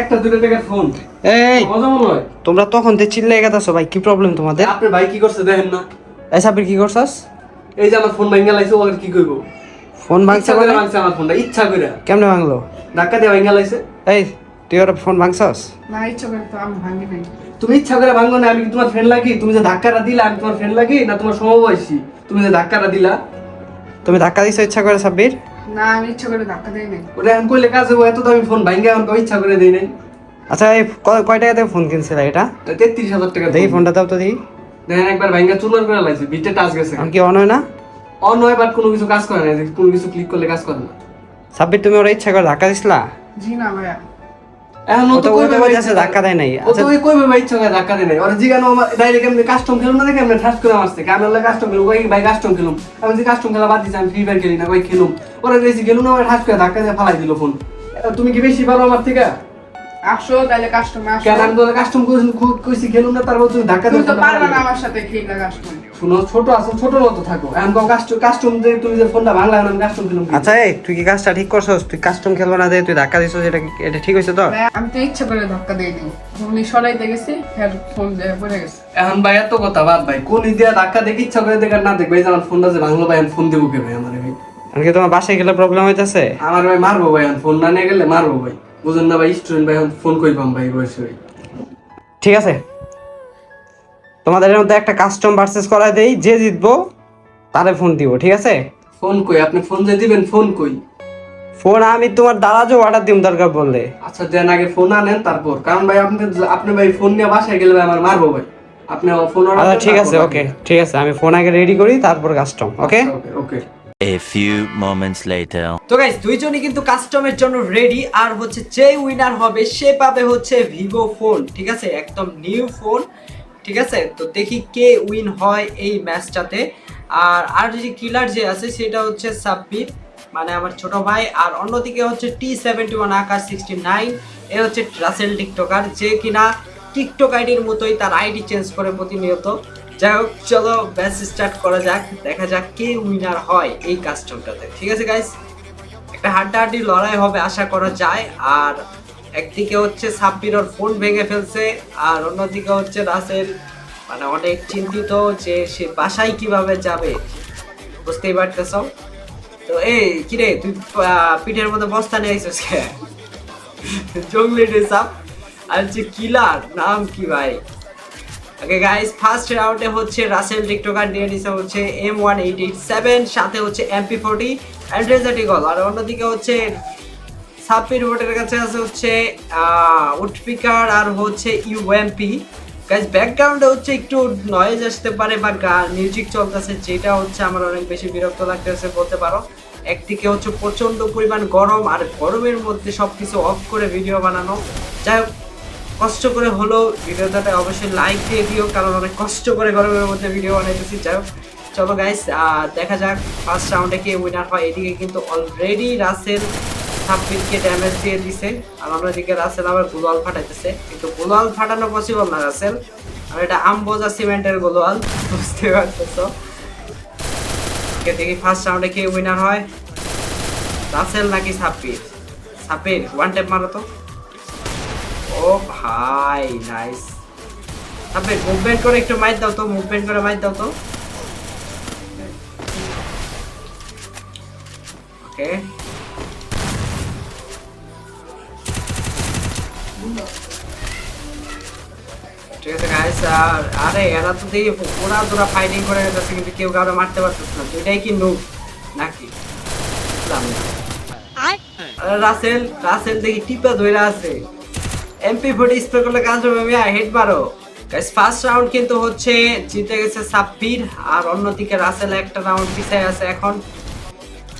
একটা দুটো টাকার ফোন এই তোমরা তখন দিয়ে চিল্লাই গেতাছো ভাই কি প্রবলেম তোমাদের? আপনার ভাই কি করছে দেখেন না। এই সাবির কি করছস? এই যে আমার ফোন ভাঙ্গা লাইছে ওকে কি করব? ফোন ভাঙছে মানে? ভাঙছে আমার ফোনটা ইচ্ছা করে। কেমনে ভাঙলো? ধাক্কা দিয়ে ভাঙ্গা লাইছে। এই তুই ওর ফোন ভাঙছস? না ইচ্ছা করে তো আমি ভাঙি নাই। তুমি ইচ্ছা করে ভাঙবো না আমি কি তোমার ফ্রেন্ড লাগি? তুমি যে ধাক্কাটা দিলা আমি তোমার ফ্রেন্ড লাগি? না তোমার সমবয়সী? তুমি যে ধাক্কাটা দিলা? তুমি ধাক্কা দিছো ইচ্ছা করে সাব্বির? না আমি ইচ্ছা করে ধাক্কা দেই নাই। ওটা এখন কইলে কাজ হব এত দামি ফোন ভাঙ্গা কেউ ইচ্ছা করে দেই নাই। আচ্ছা এই ক- কয় টাকা দিয়ে ফোন কিনছিল এটা? তেত্রিশ হাজার টাকা দেখি ফোনটা দাও তো দেখি। দেখেন একবার ভাঙ্গা চুরমার করে লাইছে বিটে টাচ গেছে। কি অন হয় না? অন হয় বাট কোনো কিছু কাজ করে না যে কোনো কিছু ক্লিক করলে কাজ করে না। সাব্বির তুমি ওরা ইচ্ছা করে ধাক্কা দিছিলা? জি না ভাইয়া। এখন ও তো তো ও তো কইবে ভাই ধাক্কা দেয় নাই। ও আচ্ছা। তো ওই কইবে ভাই ইচ্ছা করে ধাক্কা দেয় নাই। ওরা জিগানো আমার ডাইরেক্ট এমনি কাস্টম খেলুম না দেখে এমনি ঠাস করে মারছে আমি হলে কাস্টম খেলুম। ওই ভাই কাস্টম খেলুম? আমি যে কাস্টম খেলা বাদ দিছি আমি ফ্রি ফায়ার খেলি না। ওই খেলুম। ওরা বেশি খেলুম না ঠাস করে ধাক্কা দিয়ে ফালাই দিল ফোন। তুমি কি বেশি পারো আমার থেকে? আসো তাহলে কাস্টমার কেন আমি তো কাস্টম কইছি খেলুম না তারপর তুমি ধাক্কা তুমি তো পারবা না আমার সাথে খেলা কাস্টমার শুনো ছোট আছো ছোট মতো থাকো। এখন কাউ কাস্টম কাস্টম যে তুমি যে ফোনটা ভাঙলা আমি কাস্টম খেলুম আচ্ছা এই তুই কি কাজটা ঠিক করছস? তুই কাস্টম খেলব না দিয়ে তুই ধাক্কা দিছস এটা এটা ঠিক হয়েছে তো আমি তো ইচ্ছা করে ধাক্কা দেই। নাই উনি সরাইতে গেছি ফের ফোন দিয়ে পড়ে গেছে। এখন ভাই এত কথা বাদ ভাই কোন ধাক্কা দেখে ইচ্ছা করে দেখার না দেখবে এই যে আমার ফোনটা যে ভাঙলো ভাই ফোন দেবো কে ভাই আমার? ভাই তোমার বাসায় গেলে প্রবলেম হইতাছে? আমার ভাই মারবো ভাই ফোন না নিয়ে গেলে মারবো ভাই। বুঝুন না ভাই স্টুডেন্ট ভাই ফোন কই পাম ভাই বয়সে ভাই? ঠিক আছে। তোমাদের এর মধ্যে একটা কাস্টম ভার্সেস করা দেই যে জিতবো তারে ফোন দিব ঠিক আছে? ফোন কই? আপনি ফোন যে দিবেন ফোন কই? ফোন আমি তোমার দাদা দারাজও অর্ডার দিম দরকার বললে। আচ্ছা দেন আগে ফোন আনেন তারপর। কারণ ভাই আপনি আপনি ভাই ফোন নিয়ে বাসায় গেলে ভাই আমার মারবো ভাই। আপনি ফোন আচ্ছা ঠিক আছে ওকে ঠিক আছে আমি ফোন আগে রেডি করি তারপর custom okay okay okay A few moments later. তো গাইস দুইজনই কিন্তু কাস্টমের জন্য রেডি আর হচ্ছে যে উইনার হবে, সে পাবে হচ্ছে ভিভো ফোন ঠিক আছে? একদম নিউ ফোন ঠিক আছে? তো দেখি কে উইন হয় এই ম্যাচটাতে আর আর যে কিলার যে আছে, সেটা হচ্ছে সাব্বির মানে আমার ছোট ভাই। আর অন্যদিকে হচ্ছে T seventy one Akash sixty nine এ হচ্ছে রাসেল টিকটকার যে কিনা টিকটক আইডির মতোই তার আইডি চেঞ্জ করে প্রতিনিয়ত। যাই হোক চলো ব্যাচ স্টার্ট করা যাক, দেখা যাক কে উইনার হয় এই কাস্টমটাতে ঠিক আছে গাইস একটা হাড্ডাহাড্ডি লড়াই হবে, আশা করা যায়। আর একদিকে হচ্ছে সাব্বির ওর ফোন ভেঙে ফেলছে, আর অন্যদিকে হচ্ছে রাসেল মানে অনেক চিন্তিত যে সে বাসায় কীভাবে যাবে। বুঝতেই পারতেছ? তো এই, কিরে, তুই পিঠের মধ্যে বস্তা নিয়ে আইসিস জঙ্গলি ড্রেস আপ আর যে কিলার, নাম কি ভাই? ওকে গাইস ফার্স্ট রাউন্ডে হচ্ছে রাসেল টিকটকার নিয়ে নিছে হচ্ছে M one eight eight seven সাথে হচ্ছে এমপি ফোর্টি অ্যান্ড্রেজাটি গল আর অন্যদিকে হচ্ছে সাব্বির ভোটের কাছে আছে হচ্ছে উডপিকার আর হচ্ছে ইউ ইউএমপি গাইস ব্যাকগ্রাউন্ডে হচ্ছে একটু নয়েজ আসতে পারে বা গান মিউজিক চলতেছে, যেটা হচ্ছে আমার অনেক বেশি বিরক্ত লাগতেছে, বলতে পারো। একদিকে হচ্ছে প্রচণ্ড পরিমাণ গরম, আর গরমের মধ্যে সব কিছু অফ করে ভিডিও বানানো। যাই হোক কষ্ট করে হলেও ভিডিওটাতে অবশ্যই লাইক দিয়ে দিও, কারণ অনেক কষ্ট করে গরমের মধ্যে ভিডিও বানাইতেছি। যাই চলো গাইস দেখা যাক ফার্স্ট রাউন্ডে কে উইনার হয়। এদিকে কিন্তু অলরেডি রাসেল সাব্বিরকে ড্যামেজ দিয়ে দিছে। আর অন্যদিকে রাসেল আবার গ্লোয়াল ফাটাইতেছে। কিন্তু গ্লোয়াল ফাটানো পসিবল না রাসেল আর এটা আমবোজা সিমেন্টের গ্লোয়াল বুঝতে পারতেছো? দেখি ফার্স্ট রাউন্ডে কে উইনার হয়। রাসেল নাকি সাব্বির সাব্বির ওয়ান ট্যাপ মারো তো। ও ভাই নাইস আপনি মুভমেন্ট করে একটু মাইট দাও তো মুভমেন্ট করে মাইট দাও তো। ওকে ঠিক আছে গাইস আর আরে এরা তো দেখি ওরা তোরা ফাইটিং করে যাচ্ছে কিন্তু কেউ কারও মারতে পারতেছে না। দুইটাই কি নুব নাকি? রাসেল দেখি টিপা ধরে আছে। এমপি ফোর্টি স্প্রে করলে কাজ হবে আমি হেড মারো। গাইস ফার্স্ট রাউন্ড কিন্তু হচ্ছে জিতে গেছে সাব্বির আর অন্যদিকে রাসেল একটা রাউন্ড পিছায় আছে এখন।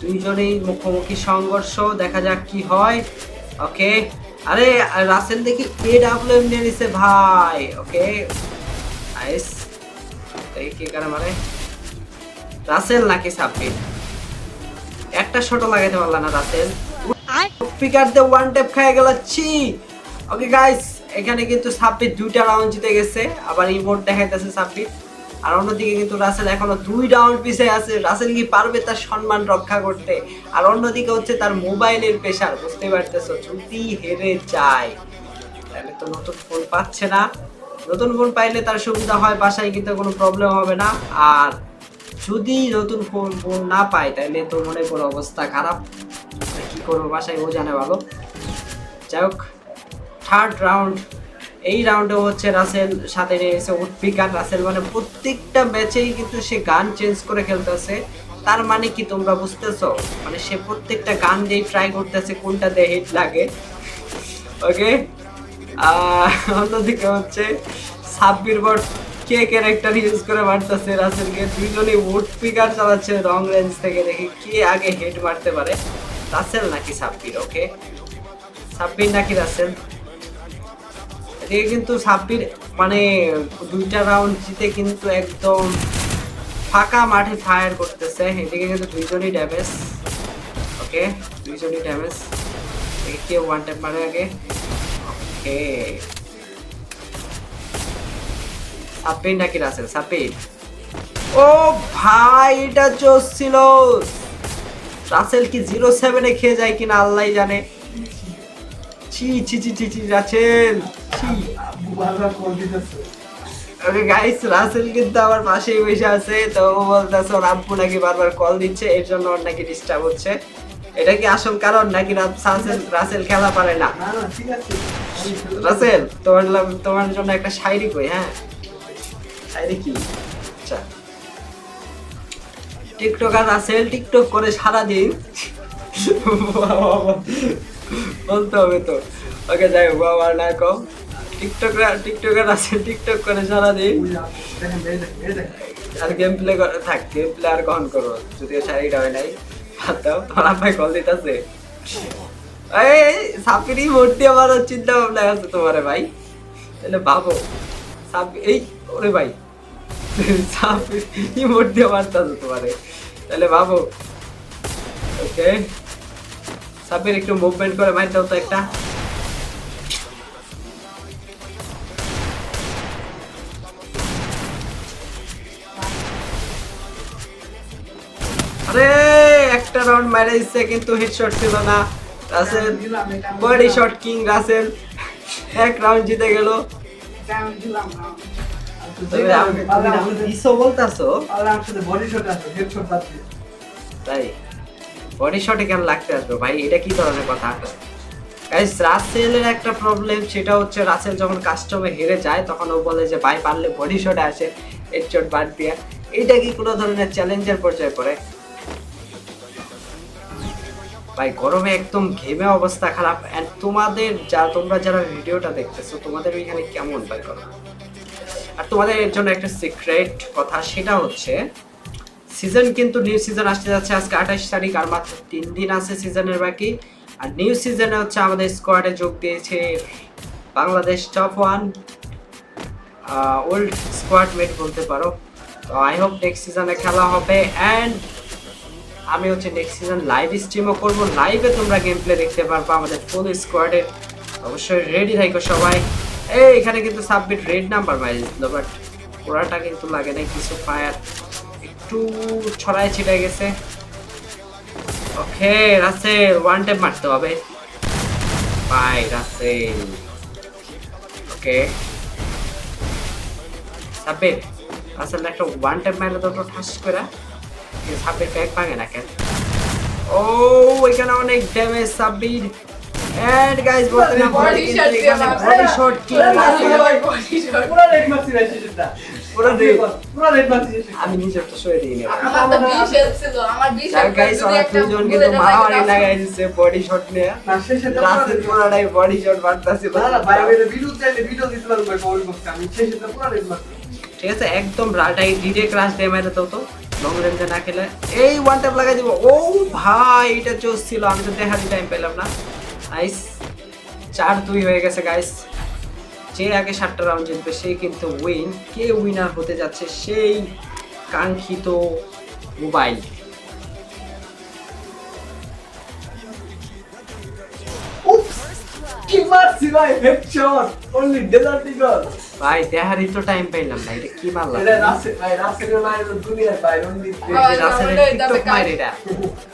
দুইজনেই মুখোমুখি সংঘর্ষ দেখা যাক কি হয়। ওকে আরে রাসেল দেখি এ ডাব্লিউ এম নিয়ে নিছে ভাই। ওকে নাইস দেখি কে কারে মারে। রাসেল নাকি সাব্বির? একটা শটও লাগাইতে পারলা না রাসেল। স্পিকার দিয়ে ওয়ান ট্যাপ খেয়ে গেল ছি! ওকে গাইস এখানে কিন্তু সাব্বির দুইটা রাউন্ড জিতে গেছে। আবার ইমোট দেখাইতেছে সাব্বির। আর অন্যদিকে কিন্তু রাসেল এখনও দুই রাউন্ড পিছে আছে। রাসেল কি পারবে তার সম্মান রক্ষা করতে? আর অন্যদিকে হচ্ছে তার মোবাইলের পেশার বুঝতে পারতেছো যদি হেরে যায়। তাহলে তো নতুন ফোন পাচ্ছে না। নতুন ফোন পাইলে তার সুবিধা হয়, বাসায় কিন্তু কোনো প্রবলেম হবে না। আর যদি নতুন ফোন ফোন না পায়, তাহলে তো মনে করো অবস্থা খারাপ। কি করব, বাসায় ও জানে ভালো। যাই হোক। থার্ড রাউন্ড এই রাউন্ডে হচ্ছে রাসেল সাথে নিয়েছে উৎপিকার রাসেল মানে প্রত্যেকটা ম্যাচেই কিন্তু সে গান চেঞ্জ করে খেলতেছে। তার মানে কি তোমরা বুঝতেছো? মানে সে প্রত্যেকটা গান দিয়ে ট্রাই করতেছে কোনটা দিয়ে হিট লাগে ওকে অন্যদিকে হচ্ছে সাব্বির বট কে ক্যারেক্টার ইউজ করে মারতেছে রাসেলকে দুইজনই উড পিকার চালাচ্ছে রং রেঞ্জ থেকে। দেখি কে আগে হেড মারতে পারে। রাসেল নাকি সাব্বির? ওকে সাব্বির নাকি রাসেল এদিকে কিন্তু সাব্বির মানে দুইটা রাউন্ড জিতে কিন্তু একদম ফাঁকা মাঠে ফায়ার করতেছে। এদিকে কিন্তু দুইজনই ড্যামেজ ওকে দুইজনই ড্যামেজ কে ওয়ান ট্যাপ মারে আগে। ওকে সাব্বির নাকি রাসেল? সাব্বির। ও ভাই, এটা জোস ছিল। রাসেল কি জিরো সেভেনে খেয়ে যায় কিনা আল্লাহ জানে। ছি ছি ছি ছি ছি রাসেল। ছি। ওকে গাইস রাসেল কিন্তু আমার পাশেই বসে আছে। তো ও বলতেছে ওর আব্বু নাকি বারবার কল দিচ্ছে এর জন্য ওর নাকি ডিস্টার্ব হচ্ছে। এটা কি আসল কারণ নাকি রাসেল রাসেল খেলা পারে না? রাসেল তোমার তোমার জন্য একটা শায়রি কই হ্যাঁ? শায়রি কি? আচ্ছা। টিকটকার রাসেল টিকটক করে সারাদিন। বলতে হবে তো। ওকে, যাই হোক, বাবা না কম টিকটকার টিকটকার রাসেল টিকটক করে সারাদিন আর গেম প্লে করে, থাক গেম প্লে আর কখন করব? যদিও শাড়িটা হয় নাই। দাও তোমার আব্বাই কল দিতেছে। এই সাপিরি ভর্তি আমার চিন্তা ভাবনা আছে তোমারে ভাই। তাহলে ভাবো, সাপি, এই, ওরে ভাই। সাপিরি ভর্তি মারতেছে তোমারে। তাহলে ভাবো। ওকে। সাপির একটু মুভমেন্ট করে মার দাও তো একটা। আরে একটা রাউন্ড মেরে দিচ্ছে কিন্তু হিটশট ছিল না। Rasel body shot king Rasel এক রাউন্ড জিতে গেল। হেডশট তাই? বডি শটে কেন লাগতে আসবে? ভাই, এটা কি ধরনের কথা? গাইস রাসেলের একটা প্রবলেম সেটা হচ্ছে রাসেল যখন কাস্টমে হেরে যায়, তখন ও বলে যে, ভাই, পারলে বডি শটে আসে হেডশট বাদ দিয়া। এইটা কি কোনো ধরনের চ্যালেঞ্জের পর্যায়ে পড়ে? ভাই, গরমে একদম ঘেমে অবস্থা খারাপ। এন্ড তোমাদের যা, তোমরা যারা ভিডিওটা দেখতেছো, তোমাদের ওইখানে কেমন ভাই গরম? আর তোমাদের এর জন্য একটা সিক্রেট কথা, সেটা হচ্ছে সিজন কিন্তু নিউ সিজন আসতে যাচ্ছে আজকে আঠাশ তারিখ আর মাত্র তিন দিন আছে সিজনের বাকি। আর নিউ সিজনে হচ্ছে আমাদের স্কোয়াডে যোগ দিয়েছে Bangladesh top one old squad mate বলতে পারো। তো আই হোপ নেক্সট সিজনে খেলা হবে অ্যান্ড আমি হচ্ছে নেক্সট সিজন লাইভ স্ট্রিমও করব। লাইভে তোমরা গেম প্লে দেখতে পারব আমাদের ফুল স্কোয়াডে অবশ্যই রেডি থাকো সবাই। এই, এখানে কিন্তু সাবমিট রেড নাম্বার দিল বাট ওরাটা কিন্তু লাগে নাই, কিছু ফায়ার একটু ছড়ায় ছিটে গেছে। ওকে রাসেল ওয়ান টাইম মারতে হবে। বাই রাসেল ওকে সাব্বির রাসেল একটা ওয়ান টাইম মারলে তো ঠাস করে। সাব্বির ব্যাগ ভাঙে না কেন? ও এখানে অনেক ড্যামেজ সাব্বির Body shot এখানে মারছে। বডি আমি তো শুয়ে দিই আমার তো বিষ এসেছিল আমার বিষ গাইস ওরা দুজন কিন্তু মারামারি লাগাই দিচ্ছে বডি শট নিয়ে। না পুরোটাই বডি শট মারতাছে না না ভাই আমি ভিডিও চাইলে ভিডিও দিতে পারব ভাই কমেন্ট বক্সে পুরো রেড মারছি ঠিক আছে একদম রাটাই ডিডে ক্রাশ দিয়ে মেরে তো। তো লং রেঞ্জে না খেলে। এই ওয়ান ট্যাপ লাগাই দিব। ও ভাই এটা চোস ছিল আমি তো দেখারই টাইম পেলাম না। নাইস চার দুই হয়ে গেছে গাইস যে আগে সাতটা রাউন্ড জিতবে সেই কিন্তু উইন কে উইনার হতে যাচ্ছে সেই কাঙ্ক্ষিত মোবাইল ভাই তো টাইম পাইলাম এটা কি মারলাম? এটা রাসেল ভাই রাসেলের মায়ের দুনিয়ার ভাই অনলি রাসেলের টিকটক দাদা এটা।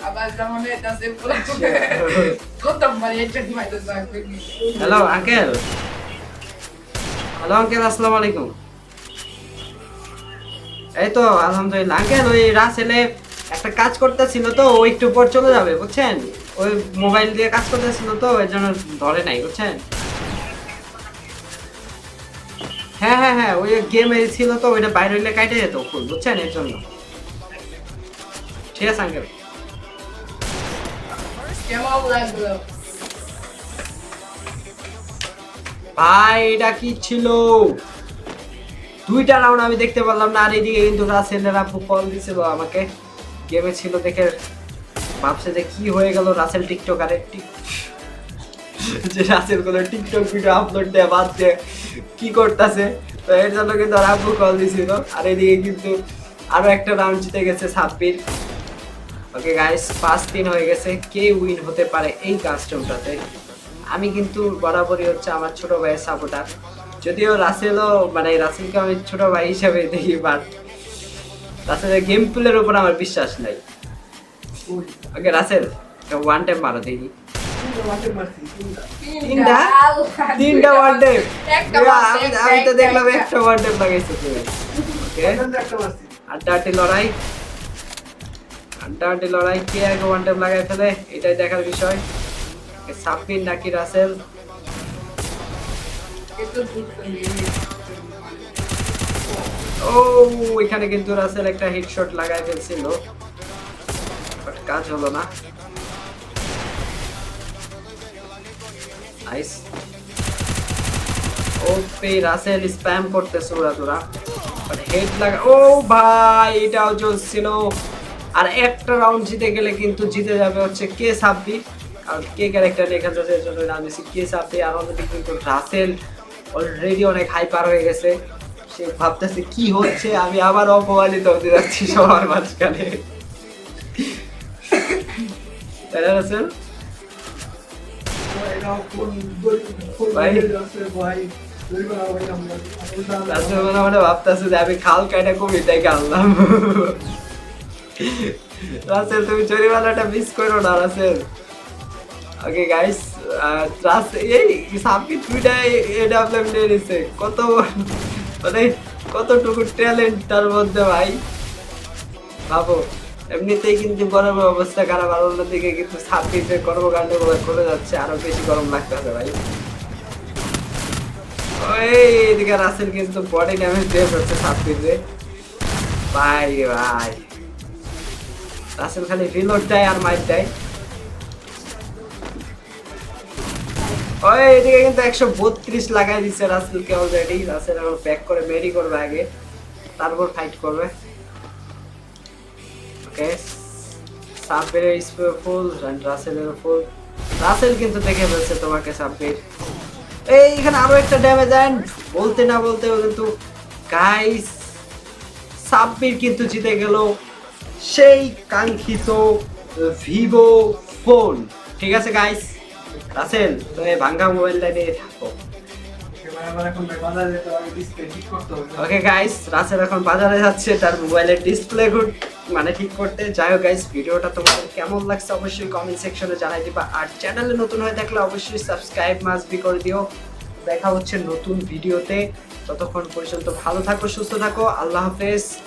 আবার যেমন এটা পুরো। কত এটা মাইতে যাবে। হ্যালো আঙ্কেল হ্যালো আঙ্কেল আসসালামু আলাইকুম এই তো, আলহামদুলিল্লাহ। আঙ্কেল ওই রাসেলে একটা কাজ করতেছিল তো, ও একটু পর চলে যাবে, বুঝছেন? ওই মোবাইল দিয়ে কাজ করতেছিল তো এর জন্য ধরে নাই, বুঝছেন? হ্যাঁ হ্যাঁ হ্যাঁ ওই গেমে ছিল তো, ওইটা বাইরে হইলে কাটে যেত ফুল বুঝছেন? এর জন্য। ঠিক আছে আঙ্কেল কেমন লাগল? ভাই, এটা কি ছিল? দুইটা রাউন্ড আমি দেখতে পারলাম না, আর এইদিকে কিন্তু রাসেলের আপু কল দিছিল আমাকে। গেমে ছিল দেখে ভাবছে যে কি হয়ে গেল রাসেল টিকটকারে। যে রাসেল কোনো টিকটক ভিডিও আপলোড দেয় বাদ দিয়ে কি করতেছে? তো এর জন্য কিন্তু আর আপু কল দিছিল। আর এদিকে কিন্তু আরও একটা রাউন্ড জিতে গেছে সাব্বির ওকে গাইস পাঁচ তিন হয়ে গেছে। কে উইন হতে পারে এই কাস্টমটাতে আমি কিন্তু বরাবরই হচ্ছে আমার ছোট ভাইয়ের সাপোর্টার। যদিও রাসেলও মানে রাসেলকে আমি ছোট ভাই হিসাবে দেখি বাট রাসেলের গেম প্লের উপর আমার বিশ্বাস নাই। ওকে রাসেল ওয়ান টাইম মারো দেখি। তিনটা তিনটা। ওয়ান টাইম আমি তো দেখলাম একটা। ওয়ান টাইম লাগাইছো তুমি। আড্ডাআড্ডি লড়াই। আড্ডাআড্ডি লড়াই কে আগে ওয়ান টাইম লাগাই ফেলে এটাই দেখার বিষয়। সাপিন নাকি রাসেল ও এখানে কিন্তু রাসেল একটা হেডশট লাগাই ফেলছিল। বাট কাজ হলো না। নাইস ও পে রাসেল স্প্যাম করতেছে ওরা তোরা বাট হেড লাগা ও ভাই এটাও চলছিল। আর একটা রাউন্ড জিতে গেলে কিন্তু জিতে যাবে হচ্ছে কে সাব্বি কে ক্যারেক্টার এখানে এর জন্য নাম দিয়েছি কে সাব্বি আর অলরেডি কিন্তু রাসেল অলরেডি অনেক হাই পার হয়ে গেছে। সে ভাবতেছে কি হচ্ছে? আমি আবার অপমানিত হতে যাচ্ছি সবার মাঝখানে। তাই রাসেল মনে মনে আমি খাল রাসেল তুমি চরিমালাটা মিস করো না রাসেল ওকে গাইস ট্রাস্ট এই সাপি টুইটা এটা আপনার নিয়ে নিছে কত মানে কতটুকু ট্যালেন্ট তার মধ্যে ভাই? ভাবো এমনিতেই কিন্তু গরমের অবস্থা খারাপ, আর অন্যদিকে কিন্তু সাপিতে কর্মকাণ্ডগুলো করে যাচ্ছে, আরও বেশি গরম লাগতে লাগতেছে ভাই। ওই এদিকে রাসেল কিন্তু বডি ড্যামেজ দিয়ে ফেলছে সাপিতে ভাই ভাই। রাসেল খালি রিলোড দেয় আর মাইট দেয়। ওই এদিকে কিন্তু একশো বত্রিশ লাগাই দিচ্ছে রাসেলকে অলরেডি রাসেল এখন প্যাক করে মেরি করবে আগে। তারপর ফাইট করবে। ওকে। সাব্বিরের স্পিড ফুল রাসেলের ফুল রাসেল কিন্তু দেখে ফেলছে তোমাকে সাব্বির। এই, এখানে আরও একটা ড্যামেজ অ্যান্ড বলতে না বলতেও কিন্তু গাইস সাব্বির কিন্তু জিতে গেল সেই কাঙ্ক্ষিত ভিভো ফোন ঠিক আছে গাইস রাসেল তুমি ভাঙ্গা মোবাইলটা নিয়ে থাকো। ওকে গাইস রাসেল এখন বাজারে যাচ্ছে তার মোবাইলের ডিসপ্লে গুড মানে ঠিক করতে। যাই হোক গাইস ভিডিওটা তোমাদের কেমন লাগছে অবশ্যই কমেন্ট সেকশনে জানাই দিবা। আর চ্যানেলে নতুন হয়ে থাকলে অবশ্যই সাবস্ক্রাইব মাস্ট বি করে দিও। দেখা হচ্ছে নতুন ভিডিওতে ততক্ষণ পর্যন্ত ভালো থাকো সুস্থ থাকো। আল্লাহ হাফেজ।